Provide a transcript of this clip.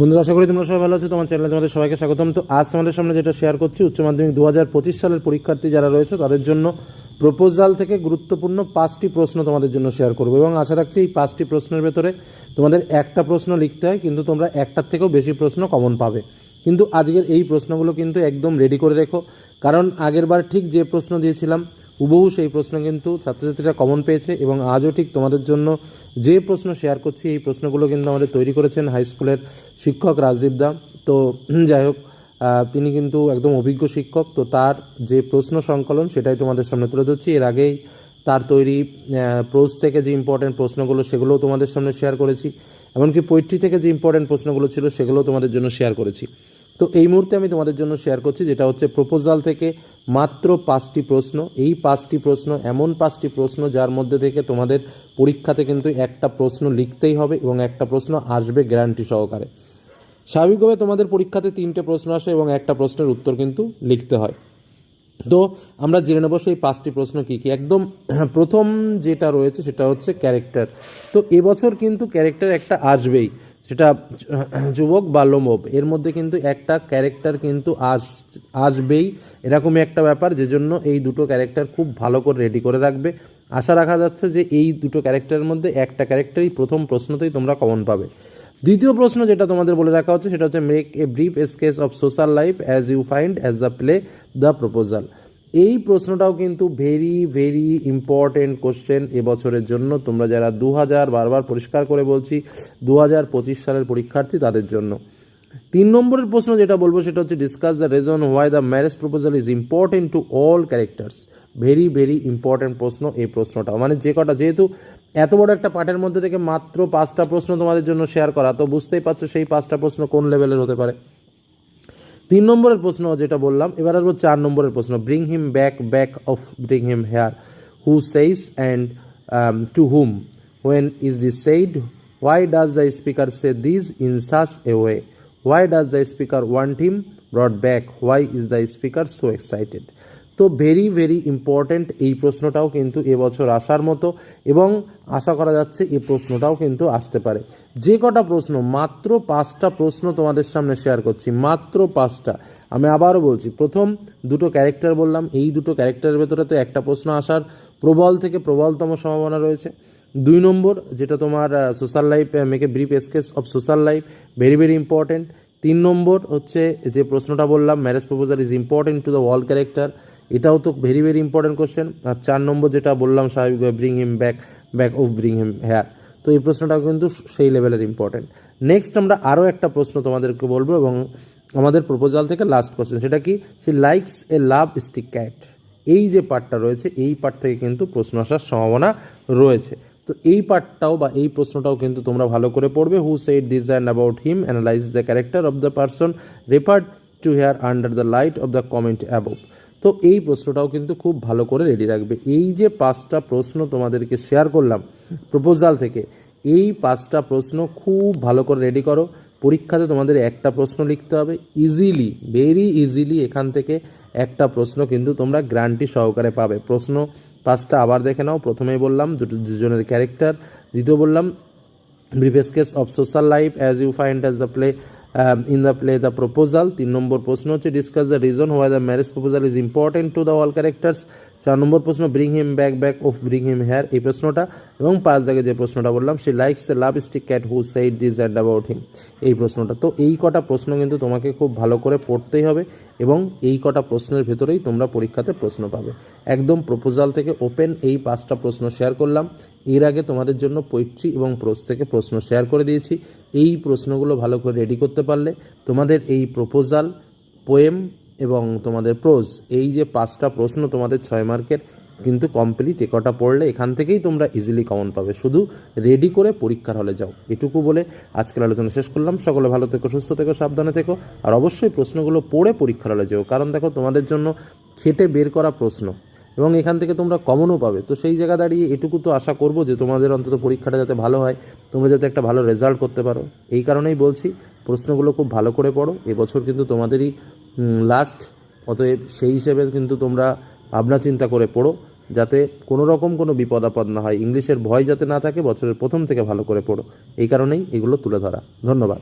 বন্ধুরা, আশা করি তোমরা সবাই ভালো আছো। তোমার চ্যানেলে তোমাদের সবাইকে স্বাগতম। তো আজ তোমাদের সামনে যেটা শেয়ার করছি, উচ্চ মাধ্যমিক দু হাজার পঁচিশ সালের পরীক্ষার্থী যারা রয়েছে, তাদের জন্য প্রপোজাল থেকে গুরুত্বপূর্ণ পাঁচটি প্রশ্ন তোমাদের জন্য শেয়ার করব। এবং আশা রাখছি এই পাঁচটি প্রশ্নের ভেতরে তোমাদের একটা প্রশ্ন লিখতে হয়, কিন্তু তোমরা একটার থেকেও বেশি প্রশ্ন কমন পাবে। কিন্তু আজকের এই প্রশ্নগুলো কিন্তু একদম রেডি করে রেখো। কারণ আগেরবার ঠিক যে প্রশ্ন দিয়েছিলাম, হুবহু সেই প্রশ্ন কিন্তু ছাত্রছাত্রীরা কমন পেয়েছে এবং আজও ঠিক তোমাদের জন্য যে প্রশ্ন শেয়ার করছি, এই প্রশ্নগুলো কিন্তু আমাদের তৈরি করেছেন হাই স্কুলের শিক্ষক রাজদীপ দা। তো যাই হোক তিনি কিন্তু একদম অভিজ্ঞ শিক্ষক। তো তার যে প্রশ্ন সংকলন সেটাই তোমাদের সামনে তুলে ধরছি। এর আগেই তার তৈরি প্রোজ থেকে যে ইম্পর্টেন্ট প্রশ্নগুলো সেগুলোও তোমাদের সামনে শেয়ার করেছি। এমনকি পোয়েট্রি থেকে যে ইম্পর্টেন্ট প্রশ্নগুলো ছিল সেগুলোও তোমাদের জন্য শেয়ার করেছি। তো এই মুহূর্তে আমি তোমাদের জন্য শেয়ার করছি, যেটা হচ্ছে প্রপোজাল থেকে মাত্র পাঁচটি প্রশ্ন। এই পাঁচটি প্রশ্ন এমন পাঁচটি প্রশ্ন যার মধ্যে থেকে তোমাদের পরীক্ষাতে কিন্তু একটা প্রশ্ন লিখতেই হবে এবং একটা প্রশ্ন আসবে গ্যারান্টি সহকারে। স্বাভাবিকভাবে তোমাদের পরীক্ষাতে তিনটে প্রশ্ন আসে এবং একটা প্রশ্নের উত্তর কিন্তু লিখতে হয়। তো আমরা জেনে নেব সেই পাঁচটি প্রশ্ন কী কী। একদম প্রথম যেটা রয়েছে সেটা হচ্ছে ক্যারেক্টার। তো এবছর কিন্তু ক্যারেক্টার একটা আসবেই, সেটা যুবক বা লোমব। এর মধ্যে কিন্তু একটা ক্যারেক্টার কিন্তু আস, আসবেই। এরকমই একটা ব্যাপার যে জন্য এই দুটো ক্যারেক্টার খুব ভালো করে রেডি করে রাখবে। আশা রাখা যাচ্ছে যে এই দুটো ক্যারেক্টারের মধ্যে একটা ক্যারেক্টারই প্রথম প্রশ্নতেই তোমরা কমন পাবে। দ্বিতীয় প্রশ্ন যেটা তোমাদের বলে রাখা হচ্ছে, সেটা হচ্ছে make a brief sketch of social life as you find as the play the proposal এই প্রশ্নটাও কিন্তু ভেরি ভেরি ইম্পর্টেন্ট কোশ্চেন এবছরের জন্য। তোমরা যারা দু হাজার বারবার পরিষ্কার করে বলছি দু হাজার পঁচিশ সালের পরীক্ষার্থী তাদের জন্য। তিন নম্বরের প্রশ্ন যেটা বলব সেটা হচ্ছে discuss the reason why the marriage proposal is important to all characters very very important প্রশ্ন এই প্রশ্নটা মানে যে কটা, যেহেতু এত বড় একটা পাঠের মধ্যে থেকে মাত্র পাঁচটা প্রশ্ন তোমাদের জন্য শেয়ার করা, তো বুঝতেই পারছ সেই পাঁচটা প্রশ্ন কোন লেভেলের হতে পারে। তিন নম্বরের প্রশ্ন যেটা বললাম, এবার আসব চার নম্বরের প্রশ্ন। Bring him back back of bring him here who says and to whom when is the said why does the speaker say this in such a way why does the speaker want him brought back why is the speaker so excited তো very very important এই প্রশ্নটাও কিন্তু এবছর আসার মতো এবং আশা করা যাচ্ছে এই প্রশ্নটাও কিন্তু আসতে পারে। যে কটা প্রশ্ন, মাত্র পাঁচটা প্রশ্ন তোমাদের সামনে শেয়ার করছি, মাত্র পাঁচটা। আমি আবারও বলছি, প্রথম দুটো ক্যারেক্টার বললাম, এই দুটো ক্যারেক্টারের ভেতরে তো একটা প্রশ্ন আসার প্রবল থেকে প্রবলতম সম্ভাবনা রয়েছে। দুই নম্বর, যেটা তোমার social life make a brief sketch of social life very very important তিন নম্বর হচ্ছে যে প্রশ্নটা বললাম marriage proposal is important to the all character এটাও তো ভেরি ভেরি ইম্পর্টেন্ট কোশ্চেন আর চার নম্বর যেটা বললাম স্বাভাবিকভাবে bring him back back of bring him here তো এই প্রশ্নটাও কিন্তু সেই লেভেলের ইম্পর্টেন্ট নেক্সট আমরা আরও একটা প্রশ্ন তোমাদেরকে বলব এবং আমাদের প্রপোজাল থেকে লাস্ট কোশ্চেন সেটা কি? She likes a love stick cat এই যে পার্টটা রয়েছে, এই পার্ট থেকে কিন্তু প্রশ্ন আসার সম্ভাবনা রয়েছে। তো এই পার্টটাও বা এই প্রশ্নটাও কিন্তু তোমরা ভালো করে পড়বে। Who said this and about him analyse the character of the person referred to here under the light of the comment above তো এই প্রশ্নটাও কিন্তু খুব ভালো করে রেডি রাখবে। এই যে পাঁচটা প্রশ্ন তোমাদেরকে শেয়ার করলাম প্রপোজাল থেকে, এই পাঁচটা প্রশ্ন খুব ভালো করে রেডি করো। পরীক্ষাতে তোমাদের একটা প্রশ্ন লিখতে হবে। ইজিলি ভেরি ইজিলি এখান থেকে একটা প্রশ্ন কিন্তু তোমরা গ্রান্টি সহকারে পাবে। প্রশ্ন পাঁচটা আবার দেখে নাও। প্রথমেই বললাম, দুটো দুজনের ক্যারেক্টার। দ্বিতীয় বললাম brief sketch of social life as you find as the play in the play the proposal তিন নম্বর প্রশ্ন হচ্ছে discuss the reason why the marriage proposal is important to the all characters চার নম্বর প্রশ্ন bring him back back of bring him here এই প্রশ্নটা। এবং পাঁচ দাগে যে প্রশ্নটা বললাম, she likes a love stick cat who said this and about him এই প্রশ্নটা। তো এই কটা প্রশ্ন কিন্তু তোমাকে খুব ভালো করে পড়তেই হবে এবং এই কটা প্রশ্নের ভেতরেই তোমরা পরীক্ষাতে প্রশ্ন পাবে। একদম প্রপোজাল থেকে ওপেন এই পাঁচটা প্রশ্ন শেয়ার করলাম। এর আগে তোমাদের জন্য পোয়েট্রি এবং প্রোস থেকে প্রশ্ন শেয়ার করে দিয়েছি। এই প্রশ্নগুলো ভালো করে রেডি করতে পারলে তোমাদের এই প্রপোজাল পোয়েম এবং তোমাদের প্রোজ এই যে পাঁচটা প্রশ্ন তোমাদের ছয় মার্কের, কিন্তু কমপ্লিট কটা পড়লে এখান থেকেই তোমরা ইজিলি কমন পাবে। শুধু রেডি করে পরীক্ষার হলে যাও। এটুকু বলে আজকের আলোচনা শেষ করলাম। সকলে ভালো থেকো, সুস্থ থেকো, সাবধানে থেকো। আর অবশ্যই প্রশ্নগুলো পড়ে পরীক্ষার হলে যেও। কারণ দেখো, তোমাদের জন্য খেটে বের করা প্রশ্ন। এবং এখান থেকে তোমরা কমনও পাবে। তো সেই জায়গা দাঁড়িয়ে এটুকু তো আশা করব যে তোমাদের অন্তত পরীক্ষাটা যাতে ভালো হয়, তোমরা যাতে একটা ভালো রেজাল্ট করতে পারো। এই কারণেই বলছি, প্রশ্নগুলো খুব ভালো করে পড়ো। এবছর কিন্তু তোমাদেরই লাস্ট অতএব সেই হিসেবে কিন্তু তোমরা ভাবনা চিন্তা করে পড়ো, যাতে কোনো রকম কোনো বিপদ আপদ না হয়। ইংলিশের ভয় যাতে না থাকে, বছরের প্রথম থেকে ভালো করে পড়ো। এই কারণেই এগুলো তুলে ধরা। ধন্যবাদ।